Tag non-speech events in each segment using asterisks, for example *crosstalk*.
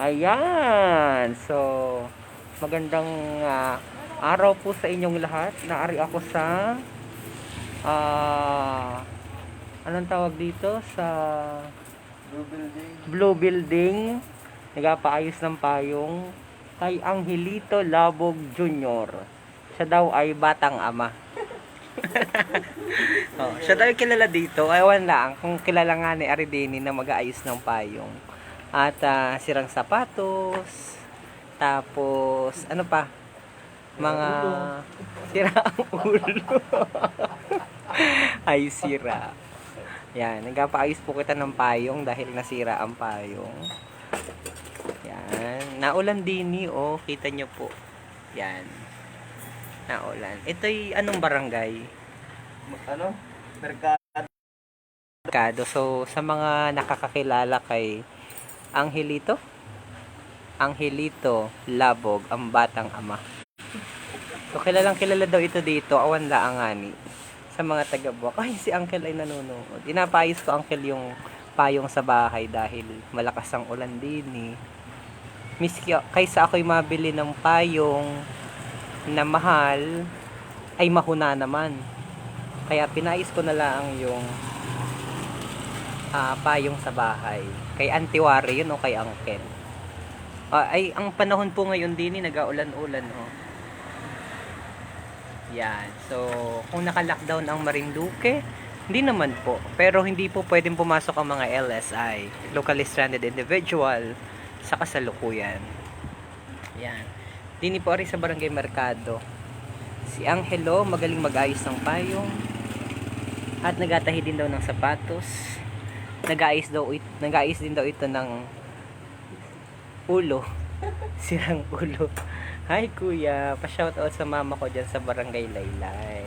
Ayan. So, magandang ah, araw po sa inyong lahat. Naari ako sa ah anong tawag dito sa Blue building. Blue Building. Nagapaayos ng payong kay Angelito Labog Jr. Siya daw ay batang ama. *laughs* oh, siya daw ay kilala dito. Ewan lang kung kilala nga ni Aridini na mag-aayos ng payong. At ah, sirang sapatos. Tapos, ano pa? Mga sira ang ulo. *laughs* ay sira. Yan, nagpapaayos po kita ng payong dahil nasira ang payong. Yan, naulan din ni, oh, kita nyo po. Yan. Naulan. Ito'y anong barangay? Ano? Merkado. Mercado. So, sa mga nakakakilala kay Angelito, Angelito Labog, ang batang ama. So, kilalang kilala daw ito dito, awan la ang ani. Sa mga taga-buwak, ay, si Uncle ay nanonood. Inapayos ko, Uncle, yung payong sa bahay dahil malakas ang ulan din eh. Miski kaysa ako'y mabili ng payong na mahal, ay mahuna naman. Kaya pinais ko na lang yung ah, payong sa bahay. Kay Antiwari yun o kay Uncle. Ah, ay, ang panahon po ngayon din, eh, nag-aulan-ulan. Oh. Yan. So, kung naka-lockdown ang Marinduque, hindi naman po. Pero hindi po pwedeng pumasok ang mga LSI, locally stranded individual, sa kasalukuyan. Yan. Dini po rin sa Barangay Mercado. Si Angelo, magaling mag-ayos ng payong. At nagatahi din daw ng sapatos. Nag-ayos daw it, nag-ayos din daw ito ng ulo. *laughs* Sirang ulo. Hi kuya, pa-shoutout sa mama ko dyan sa Barangay Laylay.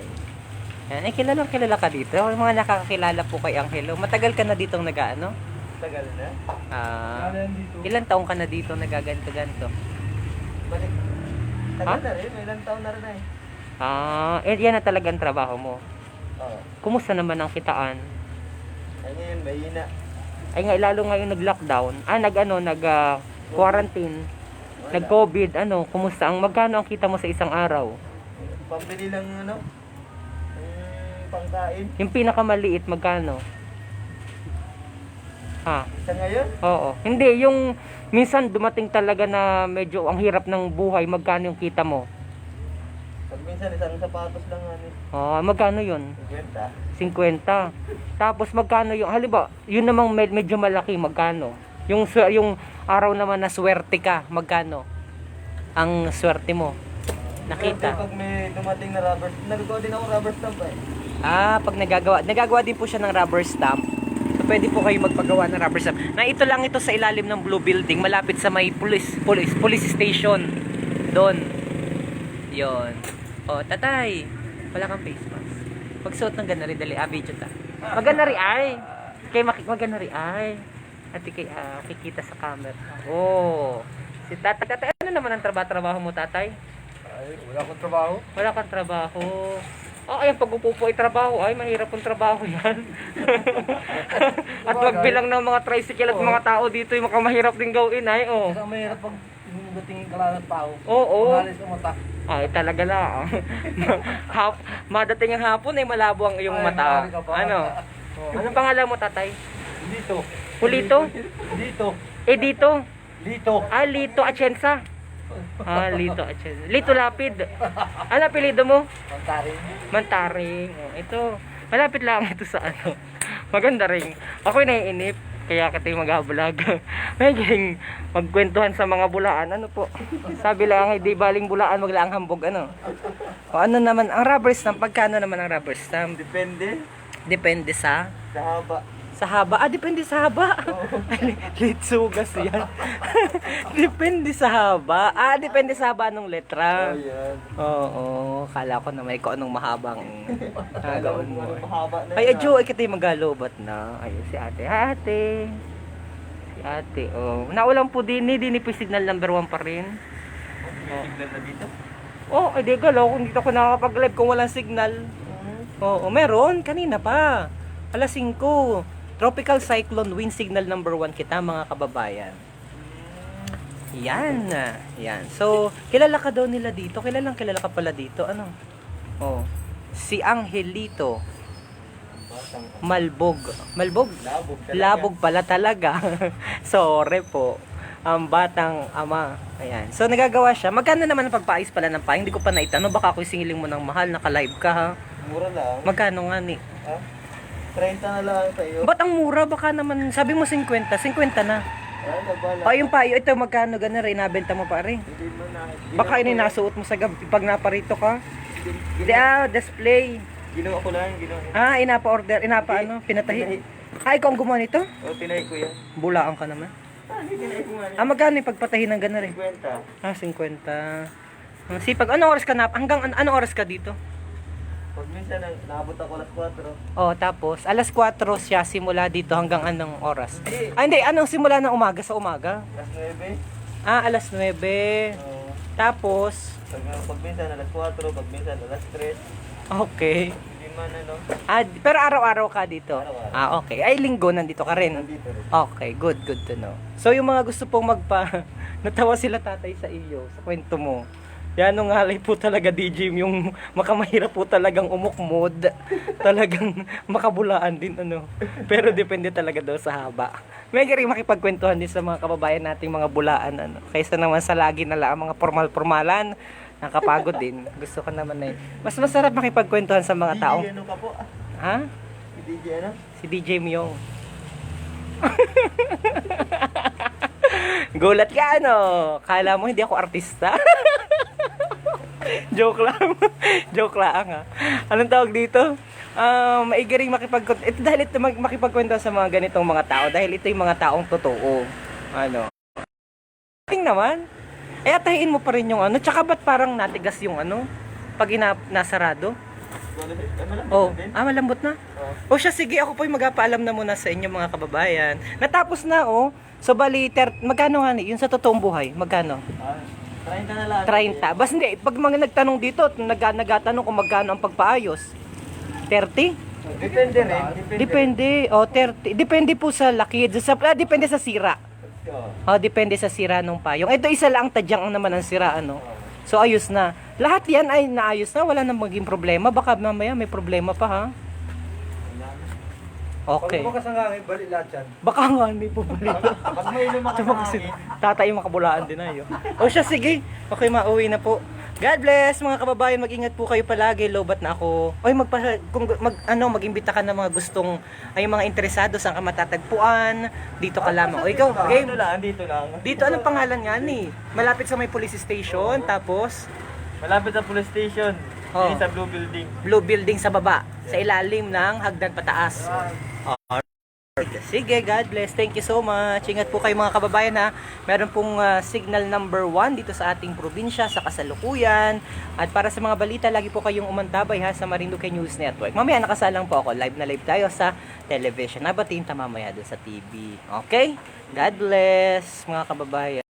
Yan, eh, kilalang kilala ka dito. Yung mga nakakakilala po kay Angelo. Matagal ka na ditong nag-ano? Tagal na. Ah, Ano yan dito? ilan taong ka na dito nagaganto-ganto? Balik. Ha? Tagal na rin. Ilang taon na rin eh. Ah, eh, yan na talagang trabaho mo. Oo. Kumusta naman ang kitaan? Ay ngayon, may hina. Ay nga, lalo ngayon nag-lockdown. Ah, nag-ano, nag-quarantine. Wala. Nag-COVID, ano, kumusta ang magkano ang kita mo sa isang araw? Pambili lang ano? Yung pangkain. Yung pinakamaliit, magkano? Ha? Sa ngayon? Oo. Hindi, yung minsan dumating talaga na medyo ang hirap ng buhay, magkano yung kita mo? Pag minsan isang sapatos lang ano. Ah, magkano yun? 50. 50. Tapos magkano yung, halimbawa, yun namang med- medyo malaki, magkano? Yung, yung araw naman na swerte ka, magkano? Ang swerte mo. Nakita. pag may dumating na rubber, nagagawa din ako rubber stamp eh. Ah, pag nagagawa, nagagawa din po siya ng rubber stamp. So, pwede po kayo magpagawa ng rubber stamp. Na ito lang ito sa ilalim ng Blue Building, malapit sa may police, police, police station. Doon. Yon. Oh, tatay. Wala kang face mask. Pagsuot ng ganari, dali. Ah, video ta. Maganda rin ay. Kay maganda rin ay. At kay, ah, kikita sa camera. Oh. Si tatay, tatay, ano naman ang trabaho-trabaho mo, tatay? Ay, wala akong trabaho. Wala kang trabaho. Oh, ayan, pag upo po ay trabaho, ay, mahirap pong trabaho yan. *laughs* at magbilang ng mga tricycle at mga tao dito, yung mga mahirap din gawin, ay, oh. Kasi ang mahirap pag yung dating kalalat tao. Oo. Mahalis ang mata. Ay, talaga lang. *laughs* Hap, madating ang hapon, ay malabo ang iyong Ay, mata. maaari ka. Ano? Oo. Anong pangalan mo, tatay? Dito. Pulito? Dito. Eh, dito. Dito. Ah, Lito Atienza. Ah, Lito Atienza. Lito Lapid. Ano apelido mo? Pantarin. Mantaring. Oh, ito. Malapit lang ito sa ano. Maganda rin. Ako'y naiinip. Kaya kita yung maghabulag. *laughs* Maging magkwentuhan sa mga bulaan. Ano po? Sabi lang, hindi baling bulaan, maglaang hambog. Ano? O ano naman, ang rubber stamp, pagkano naman ang rubber stamp? Depende Depende sa sa haba. Sa haba. Ah, depende sa haba. *laughs* Litsugas yan. *laughs* depende sa haba. Ah, depende sa haba ng letra. Ayan. Oo, kala ko na may kung anong mahabang *laughs* nagaon mo. Mahaba na Ay, adyo, ay kita yung magalobat na. Ayun, si ate. Ate. Si ate, oh. Naulang po din, eh, din po signal number one pa rin. ah. Signal na dito. Oh, ay di galaw, kung dito ako nakakapag-live kung walang signal. Oo, meron, kanina pa. Alas 5. Tropical cyclone wind signal number one kita, mga kababayan. Yan. Yan. So, kilala ka daw nila dito. Kilalang kilala ka pala dito. Ano? Oh. Si Angelito Malbog. Malbog? labog talaga. Labog pala talaga. *laughs* Sorry po. Ang batang ama. Ayan. So, nagagawa siya. Magkano naman ang pagpaayos pala ng pa? Hindi ko pa naitanong. Baka ako singiling mo ng mahal. Naka-live ka ha. Mura lang. Magkano nga ni? Ha? 30 na lang tayo. Ba't ang mura? Baka naman, sabi mo 50. 50 na. Ano ba lang? O yung payo, ito magkano gana rin? Nabenta mo pa rin. Hindi mo na. Baka ini nasuot mo sa gabi pag naparito ka. Hindi ah, display. Ginawa ko lang, ginawa. Ah, inapa-order, inapa ano, pinatahi. Ah, ikaw ang gumawa nito? O, tinay ko yan. Bulaan ka naman. Ah, hindi tinay ko nga. Ah, magkano yung pagpatahi ng gana rin? 50. Ah, 50. Ang sipag, anong oras ka na? Hanggang an- anong oras ka dito? Pag minsan, naabot ako alas 4. Oh, tapos, alas 4 siya simula dito hanggang anong oras? Hindi. Ah, hindi, anong simula ng umaga sa umaga? Alas 9. Ah, alas 9. Oo. Tapos, Pag, pag minsan, alas 4. Pag minsan, alas 3. okay. Hindi man, ano. Ah, pero araw-araw ka dito? Araw-araw. Ah, okay. Ay, linggo nandito ka rin. Nandito rin. Okay, good, good to know. So, yung mga gusto pong magpa... *laughs* Natawa sila tatay sa iyo, sa kwento mo. Yan ang halay po talaga, DJ, yung makamahirap po talagang umukmod. talagang makabulaan din, ano. Pero depende talaga daw sa haba. May rin makipagkwentuhan din sa mga kababayan nating mga bulaan, ano. Kaysa naman sa lagi na lang mga formal-formalan, nakapagod din. Gusto ko naman eh. Mas masarap makipagkwentuhan sa mga taong... DJ, ano ka po? Ha? Si DJ, ano? Si DJ Myong. *laughs* Gulat ka ano? Kala mo hindi ako artista? *laughs* Joke lang. *laughs* Joke lang ha. Anong tawag dito? Ah, maigaring makipag ito dahil ito mag- makipagkwento sa mga ganitong mga tao dahil ito yung mga taong totoo. Ano? Ting naman. Eh atahin mo pa rin yung ano. Tsaka ba't parang natigas yung ano? Pag ina- nasarado? Oh, ah malambot na. Oo. O siya, sige, ako po'y magpaalam na muna sa inyo mga kababayan. Natapos na, oh. So, bali, ter- magkano nga? Yun sa totoong buhay, magkano? Ah, 30 na lang. 30. Bas hindi, pag mga nagtanong dito, nag nagatanong kung magkano ang pagpaayos. 30? Depende rin. Depende. Depende. O, 30. Depende po sa laki. Sa, ah, depende sa sira. Oo. O, depende sa sira ng payong. Ito, isa lang ang tadyang naman ang sira, ano. So, ayos na. Lahat yan ay naayos na. Wala nang maging problema. Baka mamaya may problema pa, ha? Okay. Pag kasangangin, balik lahat yan. Baka nga hindi po balik. Pag may lumakas na kasi hangin, tatay makabulaan din ayo. O siya sige. Okay, mauwi na po. God bless mga kababayan, mag-ingat po kayo palagi. Lobat na ako. Oy, magpa kung mag ano, mag-imbita ka ng mga gustong ay mga interesado saan ka matatagpuan. Dito ka lamang. O ikaw, game. Dito lang, dito lang. Dito anong pangalan nga ni? Malapit sa may police station, tapos Malapit sa police station. Hindi sa blue building. blue building sa baba, sa ilalim ng hagdan pataas. Sige, God bless. Thank you so much. Ingat po kayo mga kababayan ha. Meron pong ah, signal number 1 dito sa ating probinsya, sa kasalukuyan. At para sa mga balita, lagi po kayong umantabay ha sa Marinduque News Network. Mamaya nakasalang po ako. Live na live tayo sa television. Nabatiin ta mamaya doon sa TV. Okay? God bless mga kababayan.